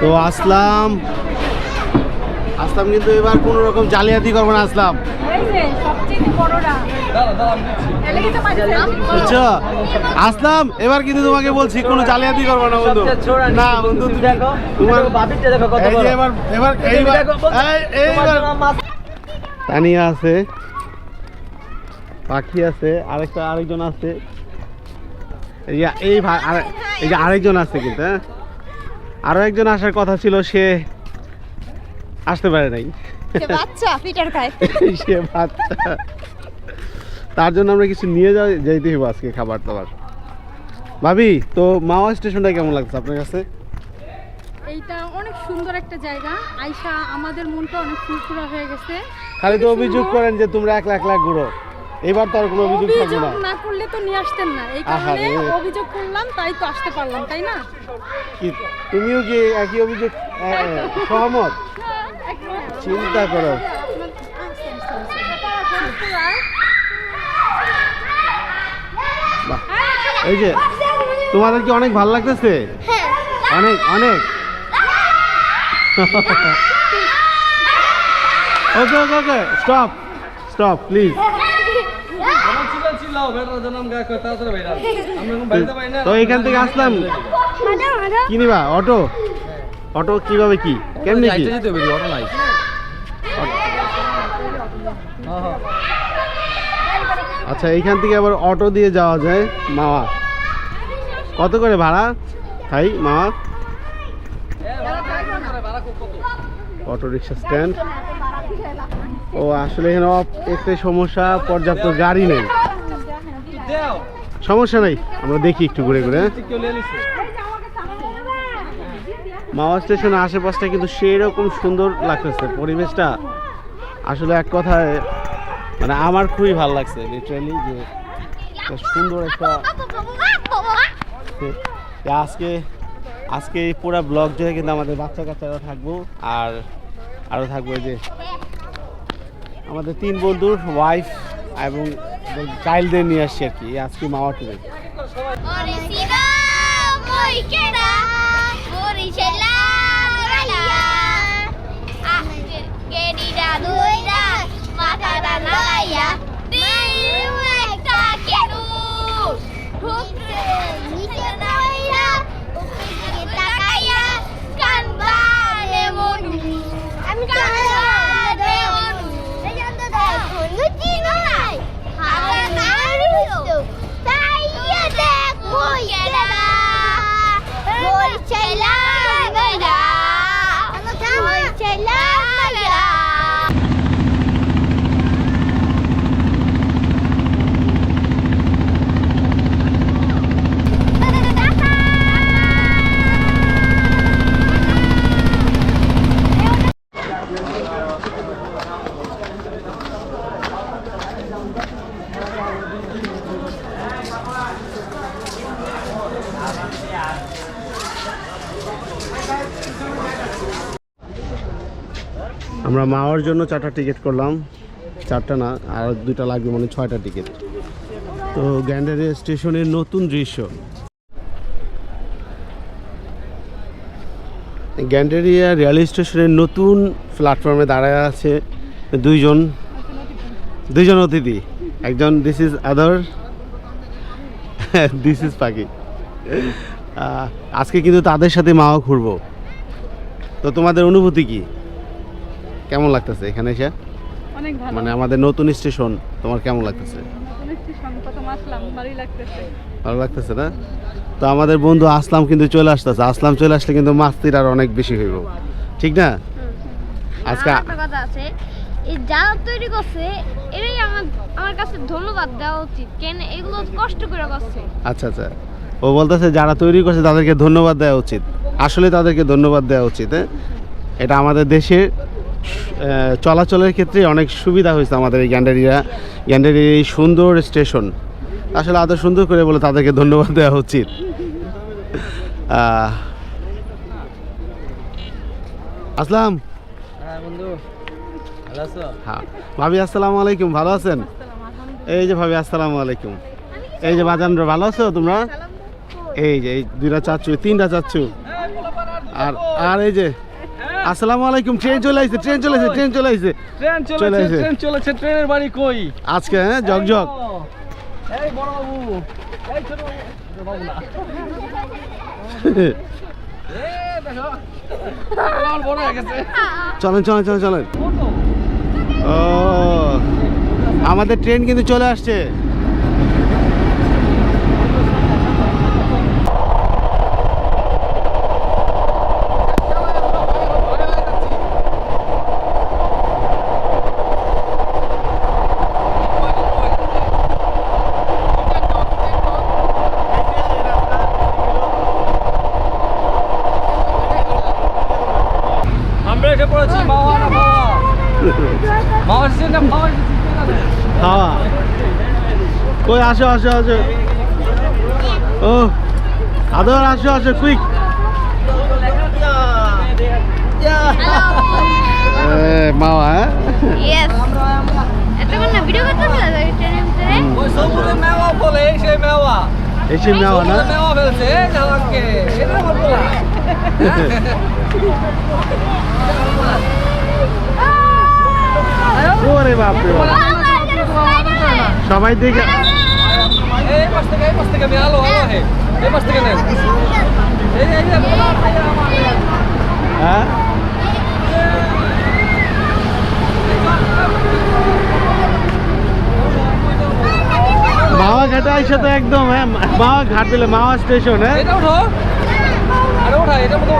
তো আসলাম। আসলাম কিন্তু এবার কোনো রকম জালিয়াতি করব না আসলাম। বুঝছ? আসলাম এবার কিন্তু তোমাকে বলছি কোনো জালিয়াতি করব না বন্ধু। না বন্ধু তুমি দেখো, তোমার। এবার এবার এইবার তানিয়া আছে পাখি আছে আরেকটা আরেকজন আছে। এই যে আরেকজন আছে কিন্তু হ্যাঁ? আরও একজন আসার কথা ছিল সে আসতে পারে নাই। সে বাচ্চা পিটার খায়। সে বাচ্চা। তার জন্য আমরা কিছু নিয়ে যাই যাইতে হইব আজকে খাবার দাবার। ভাবি তো মাওয়া স্টেশনটা কেমন লাগছে আপনার কাছে? এইটা অনেক সুন্দর একটা জায়গা। আমাদের মনটা অনেক ফুরফুরা হয়ে গেছে। খালি তো অভিযোগ করেন যে তোমরা এক লাখ লাখ ঘুরো। এবার তো আর কোনো অভিযোগ থাকবে না। না করলে তো নিয়ে আসতেন না। এই কারণে অভিযোগ করলাম তাই তো আসতে পারলাম তাই না? কি তুমিও কি একই অভিযোগ সহমত? চিন্তা করো। এই যে তোমাদের কি অনেক ভালো লাগতেছে? অনেক অনেক। Okay okay okay stop stop please তো এখান থেকে আসলাম। কি নিবা অটো? অটো কীভাবে কি? কেমনি কি? অটো নাই। হ্যাঁ, হ্যাঁ। আচ্ছা এইখান থেকে আবার অটো দিয়ে যাওয়া যায় মাওয়া কত করে ভাড়া? ভাই মাওয়া অটো রিক্সা স্ট্যান্ড। ও আসলে এখানে একটাই সমস্যা পর্যাপ্ত গাড়ি নেই। সমস্যা নেই আমরা দেখি একটু ঘুরে ঘুরে হ্যাঁ? মাওয়া স্টেশনের আশেপাশটা কিন্তু সেই রকম সুন্দর লাগতেছে পরিবেশটা আসলে এক কথায় মানে আমার খুবই ভালো লাগছে লিটারালি যে সুন্দর একটা আজকে আজকে এই পুরো ব্লগ জুড়ে কিন্তু আমাদের বাচ্চা কাচ্চারা থাকব আর আরও থাকব যে আমাদের তিন বন্ধুর ওয়াইফ এবং চাইল্ডদের নিয়ে আসছি আর কি আজকে মামা টুরে। Orecina, আমরা মাওয়ার জন্য চারটা টিকিট করলাম। চারটা না, আর দুইটা লাগবে মানে ছয়টা টিকিট তো গ্যান্ডারিয়া স্টেশনের নতুন দৃশ্য। গ্যান্ডারিয়া রেল স্টেশনের নতুন প্ল্যাটফর্মে দাঁড়ায় আছে দুইজন। দুইজন অতিথি। একজন this is other this is পাখি আজকে কিন্তু তাদের সাথে মাও ঘুরবো। তো তোমাদের অনুভূতি কি? কেমন লাগতেছে এখানে এসে? অনেক ভালো। মানে আমাদের নতুন স্টেশন তোমার কেমন লাগতেছে? ভালো লাগতেছে না? তো আমাদের বন্ধু আসলাম কিন্তু চলে আসতেছে। আসলাম চলে আসলে কিন্তু মাস্তির আর অনেক বেশি হইব। ঠিক না? আজকে কথা আছে এই যারা তৈরি করছে এরাই আমার আমার কাছে ধন্যবাদ দেওয়া উচিত। কেন এগুলো কষ্ট করে করছে। আচ্ছা আচ্ছা। ও বলতেছে যারা তৈরি করছে তাদেরকে ধন্যবাদ দেওয়া উচিত। আসলে তাদেরকে ধন্যবাদ দেওয়া উচিত হ্যাঁ? এটা আমাদের দেশের চলাচলের ক্ষেত্রে অনেক সুবিধা হয়েছে আমাদের এই গ্যান্ডারিয়া গ্যান্ডারির এই সুন্দর স্টেশন। আসলে আদৌ সুন্দর করে বলে তাদেরকে ধন্যবাদ দেওয়া উচিত। আসলাম। হ্যাঁ? হ্যাঁ। ভাবি আসসালামু আলাইকুম। ভালো আছেন? এই যে ভাবি আসসালামু আলাইকুম। এই যে বাজানরা ভালো আছো তোমরা? এই যে এই দুইটা চাচ্ছু তিনটা চাচ্ছু আর আর এই যে আসসালামু আলাইকুম ট্রেন চলে আসছে ট্রেন চলে আসছে ট্রেন চলে আসছে। ট্রেন চলে চলেছে এসে। ট্রেন চলেছে ট্রেনের বাড়ি কই? আজকে হ্যাঁ জগ জগ ও, এই বড় বাবু এই ছোট বাবু না এ দেখো আমার বড় হয়ে গেছে। চলেন চলেন চলেন চলেন। ও আমাদের ট্রেন কিন্তু চলে আসছে আমরা এসে পড়েছি মাওয়া না মাওয়া মাওয়া এসেছে না মাওয়া এসেছে হাওয়া কই আসো আসো। ও আদর আসো আসো কুইক মাওয়া হ্যাঁ? এসে মাওয়া না? মেওয়া ফেলছে ওরে সবাই দেখে এই পাশ থেকে এই পাশ থেকে আমি আলো আলো হে এই পাশ থেকে নেন এই এই যে বলা ভাই আমার হ্যাঁ মাওয়া ঘাটে আইসা তো একদম হ্যাঁ মাওয়া ঘাট দিলে মাওয়া স্টেশন হ্যাঁ? এটা উঠো। আরে ওঠা এটা উঠো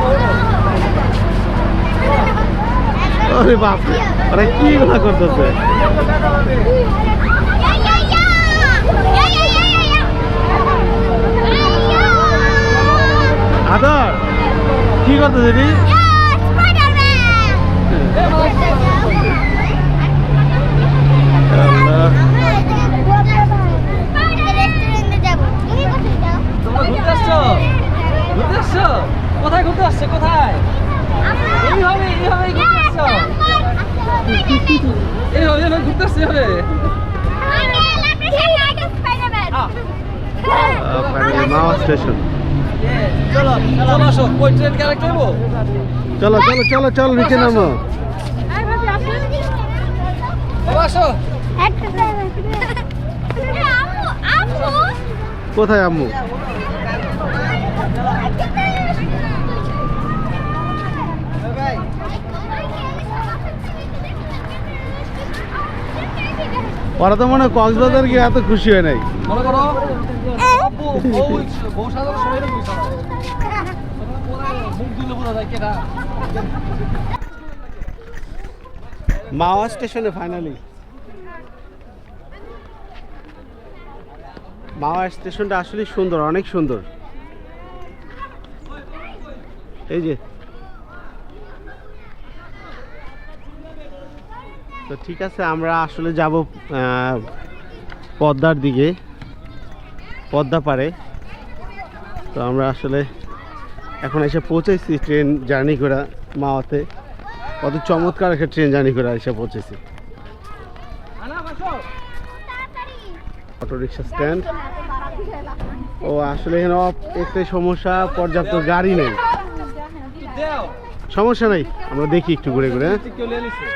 ওরে বাপরে ওরা কি গুলা করতেছে? আদর কি আসছো ঘুরতে কোথায় ঘুরতে আসছো কোথায় এইভাবে এইভাবে ঘুরতে আসছো এইভাবে এইভাবে ঘুরতে আসছো এইভাবে ফাইনালি মাওয়া চলো চলো আসো। ট্রেন চলো চলো চলো চলো নিচে নামো। আসো। কোথায় আম্মু। ওরা তো মনে হয় কক্সবাজার গিয়ে এত খুশি হয় নাই। মনে করো? মাওয়া স্টেশনে ফাইনালি মাওয়া স্টেশনটা আসলে সুন্দর অনেক সুন্দর। এই যে তো ঠিক আছে আমরা আসলে যাব পদ্মার দিকে পদ্মা পারে তো আমরা আসলে এখন এসে পৌঁছেছি ট্রেন জার্নি করে মাওয়াতে। কত চমৎকার একটা ট্রেন জার্নি করে এসে পৌঁছেছি। Auto rickshaw stand. ও আসলে এখানে একটাই সমস্যা পর্যাপ্ত গাড়ি নেই। সমস্যা নাই আমরা দেখি একটু ঘুরে ঘুরে হ্যাঁ? কেউ লিয়ে নিছে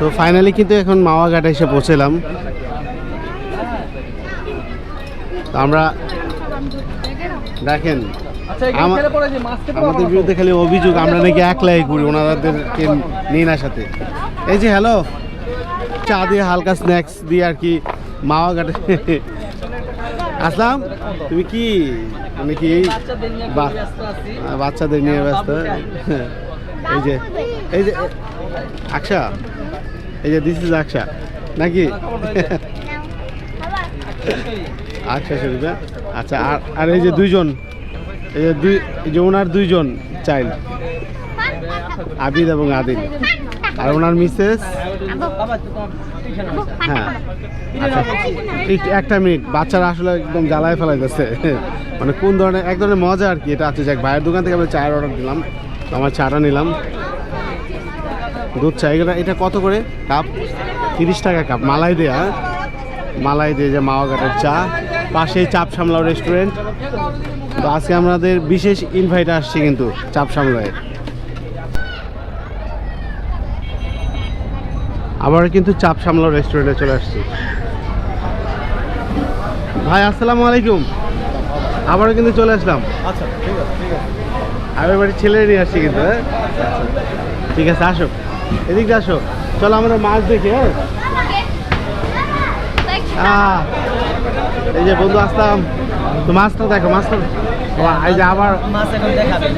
তো ফাইনালি কিন্তু এখন মাওয়া ঘাটে এসে পৌঁছলাম তো আমরা দেখেন আচ্ছা আমাদের বিরুদ্ধে খালি অভিযোগ আমরা নাকি একলাই ঘুরি ওনাদেরকে নিই না সাথে এই যে হ্যালো চা দিয়ে হালকা স্ন্যাক্স দিয়ে আর কি মাওয়া ঘাটে আসলাম তুমি কি মানে কি এই বাচ্চাদের নিয়ে ব্যস্ত বাচ্চাদের নিয়ে ব্যস্ত এই যে এই যে আকশা এই যে দিস ইজ আকশা নাকি? আকশা শরীফ হ্যাঁ? আচ্ছা আর আর এই যে দুইজন, এই যে দুই, এই যে ওনার দুইজন চাইল্ড আবিদ এবং আদিল। আর ওনার মিসেস। হ্যাঁ। আচ্ছা একটু মিনিট, বাচ্চারা আসলে একদম জ্বালায় ফেলাইতেছে। মানে কোন ধরনের, এক ধরনের মজা আর কি, এটা আছে। যাক, ভাইয়ের দোকান থেকে আমরা চায়ের অর্ডার দিলাম। আমার চাটা নিলাম। দুধ চা এগুলো এটা কত করে? কাপ? তিরিশ টাকা কাপ। মালাই দেয়া হ্যাঁ? মালাই দিয়ে যে মাওয়া ঘাটের চা। পাশেই চাপ সামলাও রেস্টুরেন্ট তো আজকে আমাদের বিশেষ ইনভাইট আসছে কিন্তু চাপ সামলায় আবার কিন্তু চাপ সামলাও রেস্টুরেন্টে চলে আসছি। ভাই আসসালামু আলাইকুম। আবারও কিন্তু চলে আসলাম। আচ্ছা ঠিক আছে ঠিক আছে। আমি বাড়ির ছেলে নিয়ে আসছি কিন্তু হ্যাঁ? ঠিক আছে আসো এদিক আসো। চলো আমরা মাছ দেখি হ্যাঁ? এই যে বন্ধু আসতাম তো মাছটা দেখো মাছটা এই যে আবার মাছ এখন দেখাবে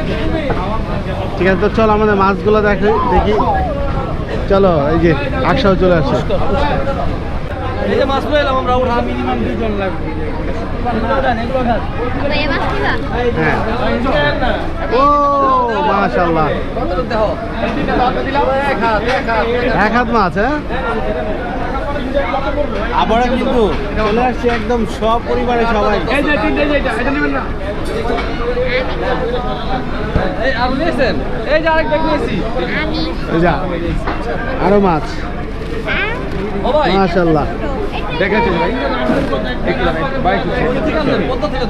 ঠিক আছে তো চলো আমাদের মাছগুলো দেখো দেখি। চলো এই যে আকসাও চলে এই যে মাছ পেলাম আমরা ওরা মিনিমাম দুজন লাগবে। হ্যাঁ। ও মাশাল্লাহ এক হাত এক হাত এক হাত মাছ হ্যাঁ? আবারও কিন্তু চলে আসছে একদম সব পরিবারের সবাই। আরও মাছ। ভাই। দেখেছেন ভাই?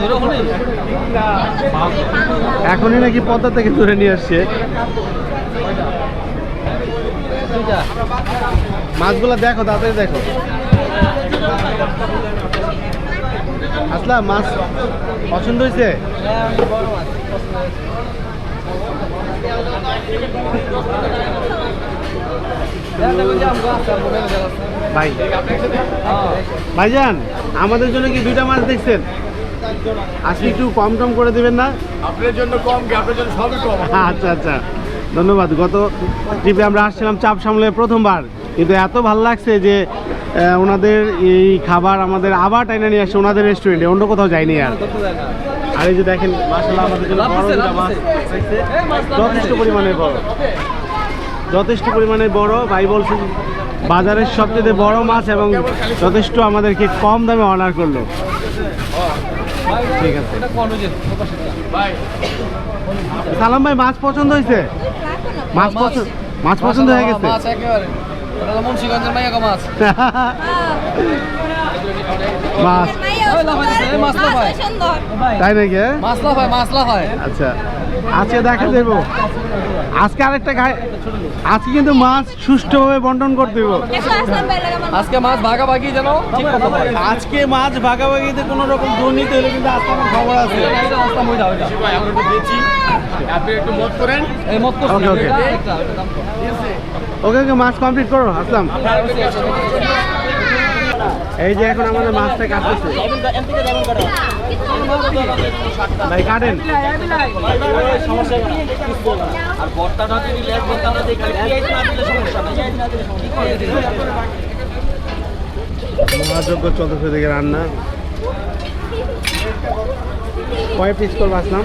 ধরে এখনই নাকি পদ্মা থেকে তুলে নিয়ে আসছে। মাছগুলো দেখো তাড়াতাড়ি দেখো। আসলাম মাছ পছন্দ হয়েছে? বড় মাছ ভাই। ভাইজান আমাদের জন্য কি দুইটা মাছ দেখছেন? আজকে একটু কম টম করে দেবেন না? আপনার জন্য কম আপনার জন্য সবই কম? আচ্ছা আচ্ছা ধন্যবাদ। গত ট্রিপে আমরা আসছিলাম চাপ সামলে প্রথমবার। কিন্তু এত ভালো লাগছে যে ওনাদের এই খাবার আমাদের আবার টাইনা নিয়ে আসছে ওনাদের রেস্টুরেন্টে অন্য কোথাও যায়নি আর। আর এই যে দেখেন মাসাল্লাহ আমাদের জন্য যথেষ্ট পরিমাণে বড়। যথেষ্ট পরিমাণে বড় ভাই বলছে বাজারের সবচেয়ে বড় মাছ এবং যথেষ্ট আমাদেরকে কম দামে অর্ডার করল। ঠিক আছে। সালাম ভাই মাছ পছন্দ হয়েছে? মাছ পছন্দ মাছ পছন্দ হয়ে গেছে? মাছ তাই নাকি হ্যাঁ? মাছ লাফায় মাছ লাফায়। আচ্ছা। আজকে দেখা দেবো। আজকে আরেকটা গায়ে আজকে কিন্তু মাছ সুষ্ঠুভাবে বন্টন করতে দেবো। আজকে মাছ ভাগাভাগি যেন আজকে মাছ ভাগাভাগিতে কোনো রকম দুর্নীতি হলে কিন্তু আজকে আমার খবর আছে। আপনি একটু মত করেন। ওকে ওকে। মাছ কমপ্লিট করো আসলাম। এই যে এখন আমাদের মাছটা কাটতেছে। ভাই, কাটেন। মহাযজ্ঞ রান্না। কয় পিস করব আসলাম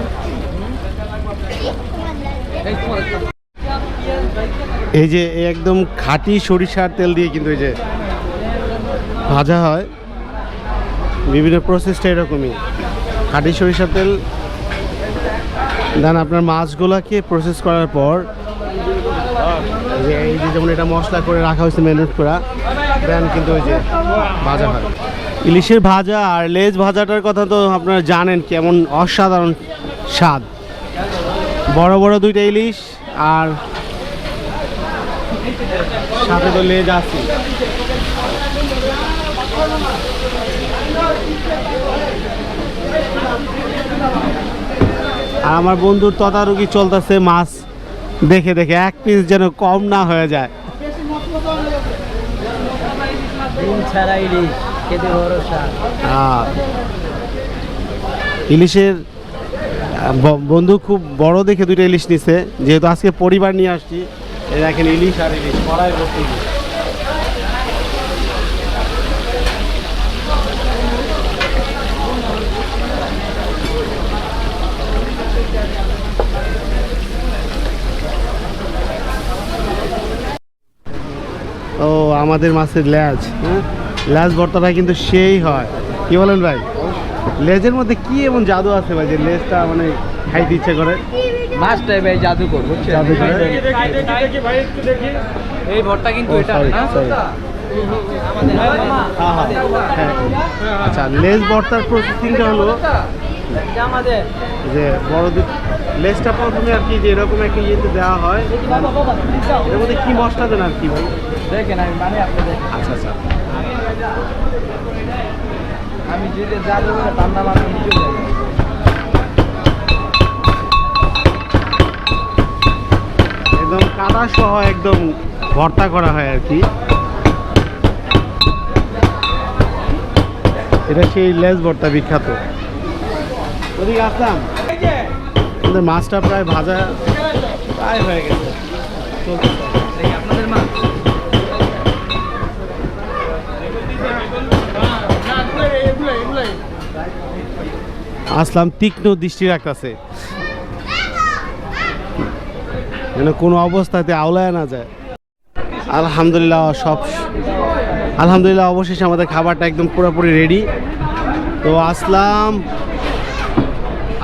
এই যে একদম খাঁটি সরিষার তেল দিয়ে কিন্তু এই যে ভাজা হয়। বিভিন্ন প্রসেসটা এরকমই। খাঁটি সরিষার তেল। দেন আপনার মাছগুলোকে প্রসেস করার পর, যে এই যে যেমন এটা মশলা করে রাখা হয়েছে ম্যারিনেট করা দেন কিন্তু ওই যে ভাজা হয়। ইলিশের ভাজা আর লেজ ভাজাটার কথা তো আপনারা জানেন কেমন অসাধারণ স্বাদ। বড় বড় দুইটা ইলিশ আর সাথে তো লেজ আছে। আর আমার বন্ধুর তদারকি চলতেছে মাছ দেখে দেখে এক পিস যেন কম না হয়ে যায়। আহ, ইলিশের বন্ধু খুব বড় দেখে দুইটা ইলিশ নিছে। যেহেতু আজকে পরিবার নিয়ে আসছি দেখেন ইলিশ আর ইলিশ কড়াই ভর্তি ইলিশ। ও আমাদের মাছের ল্যাজ হ্যাঁ ল্যাজ ভর্তাটা কিন্তু সেই হয়। কি বলেন ভাই? লেজের মধ্যে কি এমন জাদু আছে ভাই যে লেজটা মানে খাইতে ইচ্ছে করে? মাছটাই ভাই জাদুকর বুঝছেন? জাদুকর? এই ভরটা কিন্তু এটা হ্যাঁ, হ্যাঁ, হ্যাঁ। আচ্ছা লেজ ভর্তার প্রসেসিংটা হলো যে বড় লেজটা প্রথমে আর কি যে এরকম একটা ইয়েতে দেওয়া হয় এর মধ্যে কি মশলা দেন আর কি ভাই? দেখেন আমি মানে আচ্ছা আচ্ছা। আমি যেটা জাদু করে তার নাম আমি একদম কাদা সহ একদম ভর্তা করা হয় আর কি। এটা সেই লেজ ভর্তা বিখ্যাত। ওদিকে আসলাম। আমাদের মাছটা প্রায় ভাজা প্রায় হয়ে গেছে। আসলাম তীক্ষ্ণ দৃষ্টি রাখতেছে যেন কোনো অবস্থাতে আওলায় না যায়। আলহামদুলিল্লাহ সব আলহামদুলিল্লাহ অবশেষে আমাদের খাবারটা একদম পুরোপুরি রেডি তো আসলাম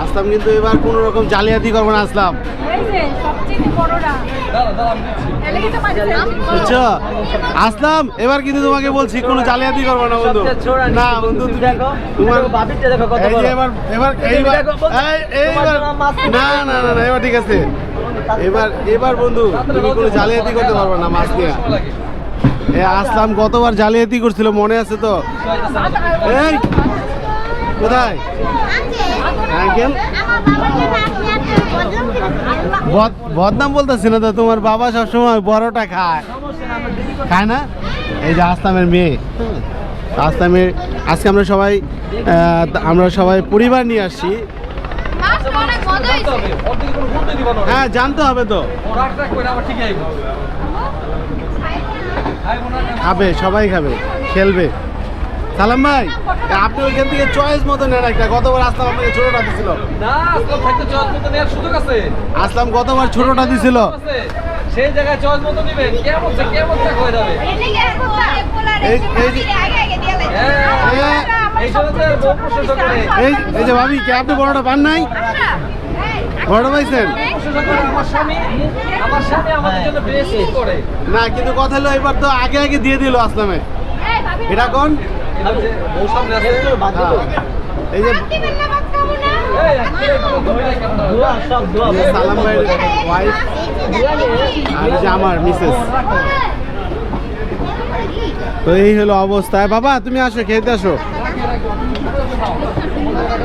আসলাম কিন্তু এবার কোনো রকম জালিয়াতি করব না আসলাম। বুঝছ? আসলাম এবার কিন্তু তোমাকে বলছি কোনো জালিয়াতি করব না বন্ধু। না বন্ধু তুমি তোমার। এবার এবার এইবার না না না না এবার ঠিক আছে। এবার এবার বন্ধু তুমি কোনো জালিয়াতি করতে পারবে না মাছ দিয়ে এ আসলাম গতবার জালিয়াতি করছিল মনে আছে তো? এই কোথায়? বদনাম বলতেছি না তো, তোমার বাবা সবসময় বড়টা খায়। খায় না? এই যে আসলামের মেয়ে আসলামের আজকে আমরা সবাই আমরা সবাই পরিবার নিয়ে আসছি। হ্যাঁ জানতে হবে তো? খাবে, সবাই খাবে, খেলবে। সালাম ভাই আপনি ওইখান থেকে চয়েস মতো নেন একটা। গতবার আসলাম আপনাকে ছোটটা দিছিল। না, আসলাম থাকতে চয়েস মতো নেওয়ার সুযোগ আছে। আসলাম গতবার ছোটটা দিছিল। সেই জায়গায় চয়েস মতো নিবেন। কেমন কেমন হয়ে যাবে? এই- যে- ভাবি কে আপনি বড়টা পান নাই? পাইছেন? করে। না কিন্তু কথা হলো এবার তো আগে আগে দিয়ে দিল আসলামে। এটা কোন? এই যে হ্যাঁ। সালাম ভাইয়ের ওয়াইফ আর যে আমার মিসেস তো এই হলো অবস্থা বাবা তুমি আসো খেতে আসো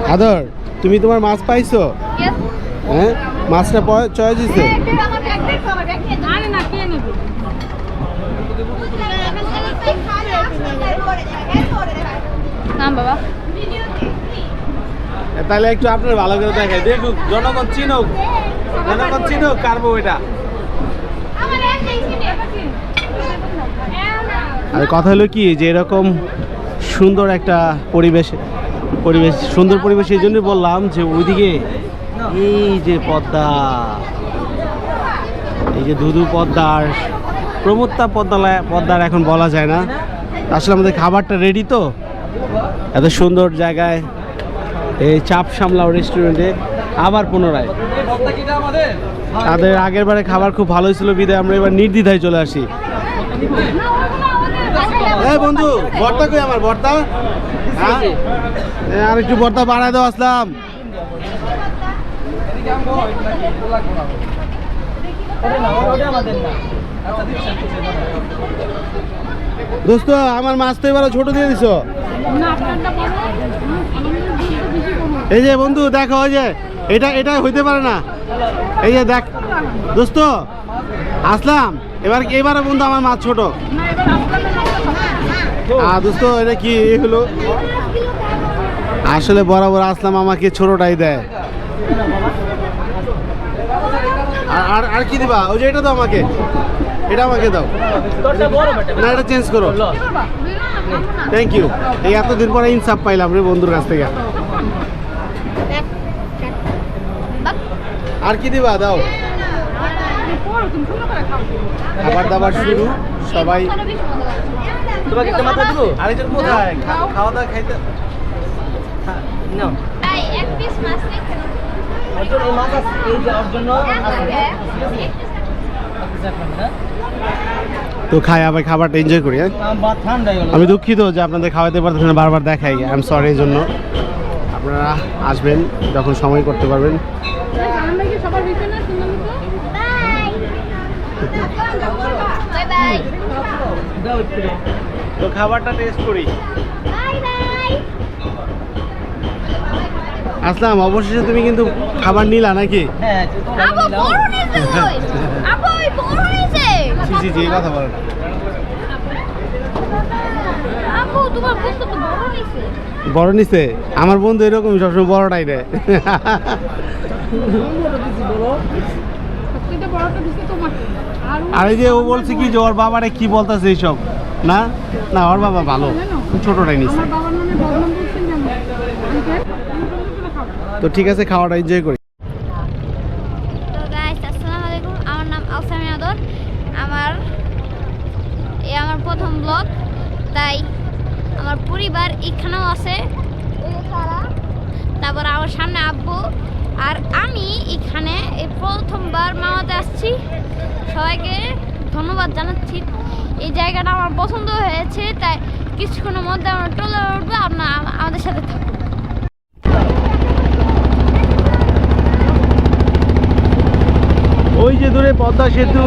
আদর তুমি তোমার মাছ পাইছো? হ্যাঁ? মাছটা চয়েস দিছে আরে না কে নিবে না বাবা। তাহলে একটু আপনার ভালো করে দেখাই। দেখুক, জনগণ চিনুক। জনগণ চিনুক কারবো এটা। আর কথা হলো কি, যে এরকম সুন্দর একটা পরিবেশ পরিবেশ, সুন্দর পরিবেশ এই জন্যই বললাম যে ওইদিকে এই যে পদ্মা, এই যে ধুধু পদ্মার প্রমত্তা পদ্মালয়, পদ্মার এখন বলা যায় না। আসলে আমাদের খাবারটা রেডি তো। এত সুন্দর জায়গায় এই চাপ সামলাও রেস্টুরেন্টে আবার পুনরায়। তাদের আগের বারে খাবার খুব ভালো ছিল বিদায়, আমরা এবার নির্দ্বিধায় চলে আসি। বন্ধু, ভর্তা কই আমার, ভর্তা? হ্যাঁ? আর একটু ভর্তা বাড়ায় দাও, আসলাম। আমাদের না দোস্ত, আমার মাছ তো এবারে ছোট দিয়ে দিছো। এই যে বন্ধু, দেখো ওই যে, এটা এটা হইতে পারে না। এই যে দেখ, দোস্ত, আসলাম। এবার এবারে বন্ধু আমার মাছ ছোট। আর দোস্ত, এটা কি হলো? আসলে বরাবর আসলাম, আমাকে ছোটটাই দেয়। আর আর কি দিবা? ওই যে এটা তো আমাকে। এটা আমাকে দাও। না এটা চেঞ্জ করো। থ্যাংক ইউ এই এতদিন পরে ইনসাফ পাইলাম রে বন্ধুর কাছ থেকে। আর কি দিবা? দাও। খাবার দাবার শুরু সবাই। তোমাকে একটা মাথা দিব? আরেকজন কোথায়? খাওয়া দাওয়া খাইতে নাও। এক পিস মাছ রেখে দাও। অর্জুন এই মাছ এই যে আছে। তো খাই আবার খাবারটা এনজয় করি হ্যাঁ? আমি দুঃখিত যে আপনাদের খাওয়াতে পারতেছি না বারবার দেখাই আই এম সরি এই জন্য। আপনারা আসবেন যখন সময় করতে পারবেন। তো খাবারটা টেস্ট করি। আসলাম অবশেষে তুমি কিন্তু খাবার নিলা নাকি? হ্যাঁ জি জি জি কথা বলেন। বড় নিছে? আমার বন্ধু এরকম সবসময় বড়টাই রে। আর এই যে ও বলছে কি যে ওর বাবারে কি বলতেছে এইসব? না? না ওর বাবা ভালো। ছোটটাই নিছে। তো ঠিক আছে খাওয়াটা এনজয় করি তো গাইস আসসালামু আলাইকুম আমার নাম আলসামি আদর আমার এই আমার প্রথম ব্লগ তাই আমার পরিবার এখানেও আছে। তারপর আমার সামনে আব্বু। আর আমি এখানে এই প্রথমবার মামাতে আসছি। সবাইকে ধন্যবাদ জানাচ্ছি। এই জায়গাটা আমার পছন্দ হয়েছে, তাই কিছুক্ষণের মধ্যে আমরা টলে উঠবো আপনার আমাদের সাথে থাকুন ওই যে দূরে পদ্মা সেতু।